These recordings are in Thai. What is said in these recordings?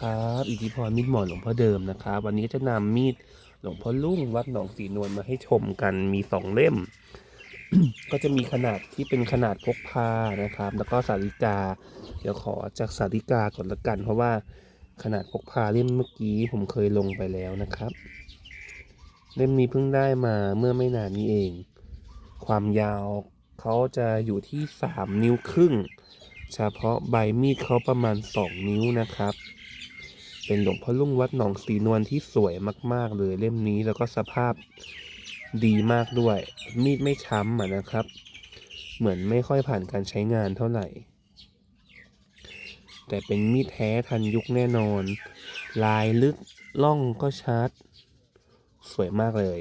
ครับอิทธิพรมีดหมอนหลวงพ่อเดิมนะครับ วันนี้จะนำมีดหลวงพ่อลุ่งวัดหนองสีนวลมาให้ชมกันมีสองเล่ม ก็จะมีขนาดที่เป็นขนาดพกพานะครับ แล้วก็สาริกา เดี๋ยวขอจากสาริกาก่อนละกัน เพราะว่าขนาดพกพาเล่มเมื่อกี้ผมเคยลงไปแล้วนะครับ เล่มนี้เพิ่งได้มาเมื่อไม่นานนี้เอง ความยาวเขาจะอยู่ที่สามนิ้วครึ่ง เฉพาะใบมีดเขาประมาณ 2 นิ้วนะครับ เป็นหลวงพ่อลุ่งวัดหนองสีนวลที่สวยมาก ๆ เลยเล่มนี้แล้วก็สภาพดีมากด้วย มีดไม่ช้ำอะนะครับ เหมือนไม่ค่อยผ่านการใช้งานเท่าไหร่ แต่เป็นมีดแท้ทันยุคแน่นอน ลายลึกล่องก็ชัด สวยมากเลย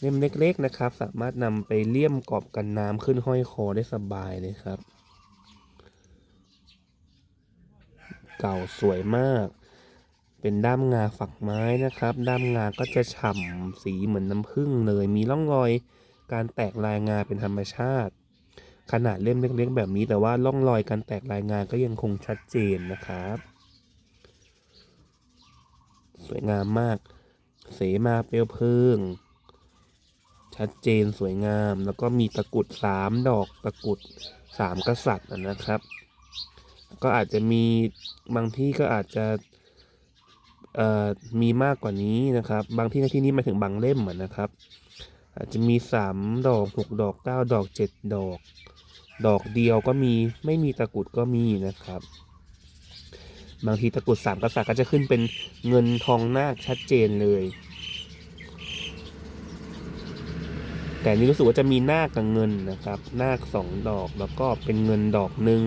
เล่มเล็กๆนะครับ สามารถนำไปเลี่ยมกรอบกันน้ำขึ้นห้อยคอได้สบายเลยครับ เก่าสวยมาก เป็นด้ามงาฝักไม้นะครับ ด้ามงาก็จะฉ่ำสีเหมือนน้ำผึ้งเลย มีร่องรอยการแตกลายงาเป็นธรรมชาติ ขนาดเล่มเล็กๆแบบนี้แต่ว่าร่องรอยการแตกลายงาก็ยังคงชัดเจนนะครับ สวยงามมาก เสมาเปลวเพลิงชัดเจนสวยงามแล้วก็มีตะกุดสามดอกตะกุดสามกษัตริย์นะครับ ก็อาจจะมีบางที่ก็อาจจะมีมากกว่านี้นะครับ บางที่ในที่นี้มาถึงบางเล่มอะนะครับ อาจจะมีสามดอกหกดอกเก้าดอกเจ็ดดอก ดอกเดียวก็มีไม่มีตะกุดก็มีนะครับ บางทีตะกุดสามกษัตริย์ก็จะขึ้นเป็นเงินทองนาคชัดเจนเลย แต่นี่รู้สึกว่าจะมีนาคกับเงินนะครับ นาคสองดอกแล้วก็เป็นเงินดอกหนึ่ง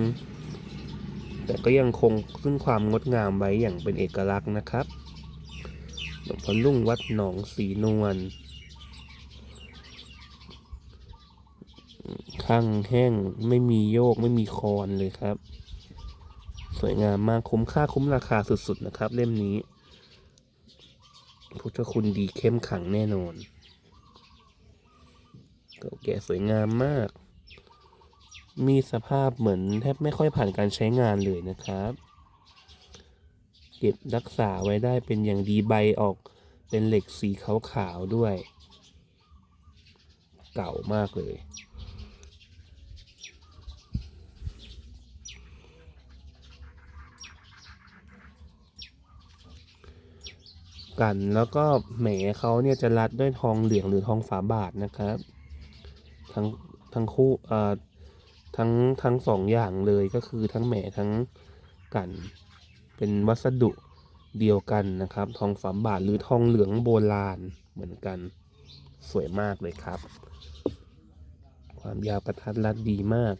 แต่ก็ยังคงซึ่งความงดงามไว้อย่างเป็นเอกลักษณ์นะครับหลวงพ่อลุ่งวัดหนองสีนวลข้างแห้งไม่มีโยกไม่มีคอนเลยครับ สวยงามมากคุ้มค่าคุ้มราคาสุดๆนะครับ เล่มนี้ พุทธคุณดีเข้มขังแน่นอนเก่าแก่สวยงามมาก มีสภาพเหมือนแทบไม่ค่อยผ่านการใช้งานเลยนะครับ เก็บรักษาไว้ได้เป็นอย่างดีใบออกเป็นเหล็กสีขาวๆด้วย เก่ามากเลยกันแล้วก็แหมเขาเนี่ยจะรัดด้วยทองเหลืองหรือทองฝาบาทนะครับ ทั้งทั้งคู่เอ่อ ทั้งทั้งสองอย่างเลยก็คือทั้งแหมทั้งกันเป็นวัสดุเดียวกันนะครับ ทองฝาบาทหรือทองเหลืองโบราณเหมือนกันสวยมากเลยครับ ความยาวประทัดรัดดีมาก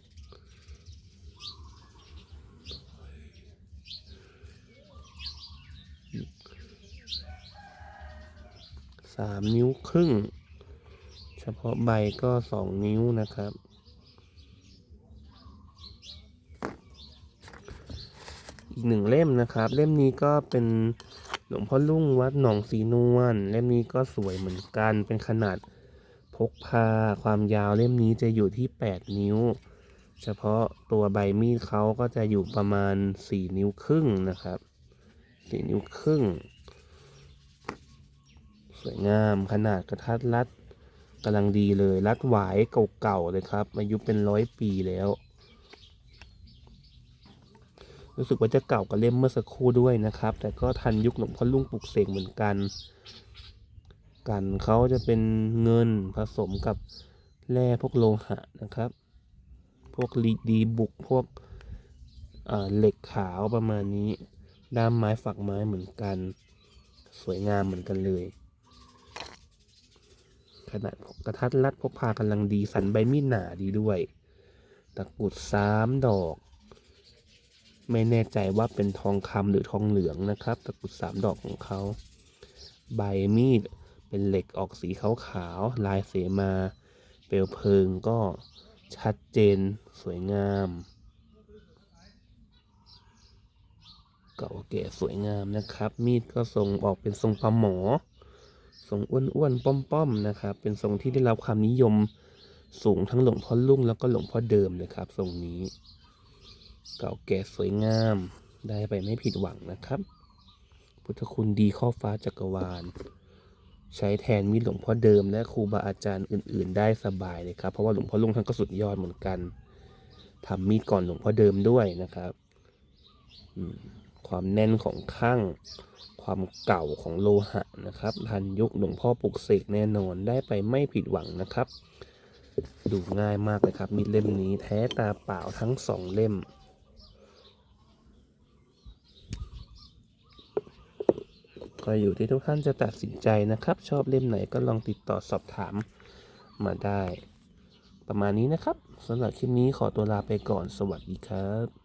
สามนิ้วครึ่ง เฉพาะใบก็สองนิ้วนะครับ อีกหนึ่งเล่มนะครับ เล่มนี้ก็เป็นหลวงพ่อลุ่งวัดหนองสีนวลเล่มนี้ก็สวยเหมือนกันเป็นขนาดพกพาความยาวเล่มนี้จะอยู่ที่ 8 นิ้ว เฉพาะตัวใบมีดเขาก็จะอยู่ประมาณ 4 นิ้วครึ่งนะครับ 4 นิ้วครึ่ง สวยงามขนาดกระทัดรัดกำลังดีเลย รัดหวายเก่าๆเลยครับอายุเป็นร้อยปีแล้ว รู้สึกว่าจะเก่ากว่าเล่มเมื่อสักครู่ด้วยนะครับ แต่ก็ทันยุคหลวงพ่อลุงปลุกเสกเหมือนกัน กันเขาจะเป็นเงินผสมกับแร่พวกโลหะนะครับ พวกลีดีบุกพวกเหล็กขาวประมาณนี้ด้ามไม้ฝักไม้เหมือนกัน สวยงามเหมือนกันเลย ขนาดกระทัดรัดพกพากำลังดีสันใบมีดหนาดีด้วย ตะกรุดสามดอก ไม่แน่ใจว่าเป็นทองคำหรือทองเหลืองนะครับ ตะกรุดสามดอกของเขาใบมีดเป็นเหล็กออกสีขาวๆลายเสมา เปลวเพลิงก็ชัดเจนสวยงามเก่าแก่สวยงามนะครับ มีดก็ทรงออกเป็นทรงปลาหมอ ทรงอ้วนๆป้อมๆนะครับ เป็นทรงที่ได้รับความนิยมสูงทั้งหลวงพ่อลุ่งแล้วก็หลวงพ่อเดิมเลยครับทรงนี้ เก่าแก่สวยงาม ได้ไปไม่ผิดหวังนะครับ พุทธคุณดีข้อฟ้าจักรวาล ใช้แทนมีดหลวงพ่อเดิมและครูบาอาจารย์อื่น ๆ ได้สบายเลยครับ เพราะว่าหลวงพ่อลุงท่านก็สุดยอดเหมือนกันทำมีดก่อนหลวงพ่อเดิมด้วยนะครับความแน่นของข้างความเก่าของโลหะนะครับ ทันยุคหลวงพ่อปลุกเสกแน่นอนได้ไปไม่ผิดหวังนะครับ ดูง่ายมากเลยครับมีดเล่มนี้แท้ตาเปล่าทั้งสองเล่ม ก็อยู่ที่ทุกท่านจะตัดสินใจนะครับ ชอบเล่มไหนก็ลองติดต่อสอบถามมาได้ ประมาณนี้นะครับสำหรับคลิปนี้ขอตัวลาไปก่อนสวัสดีครับ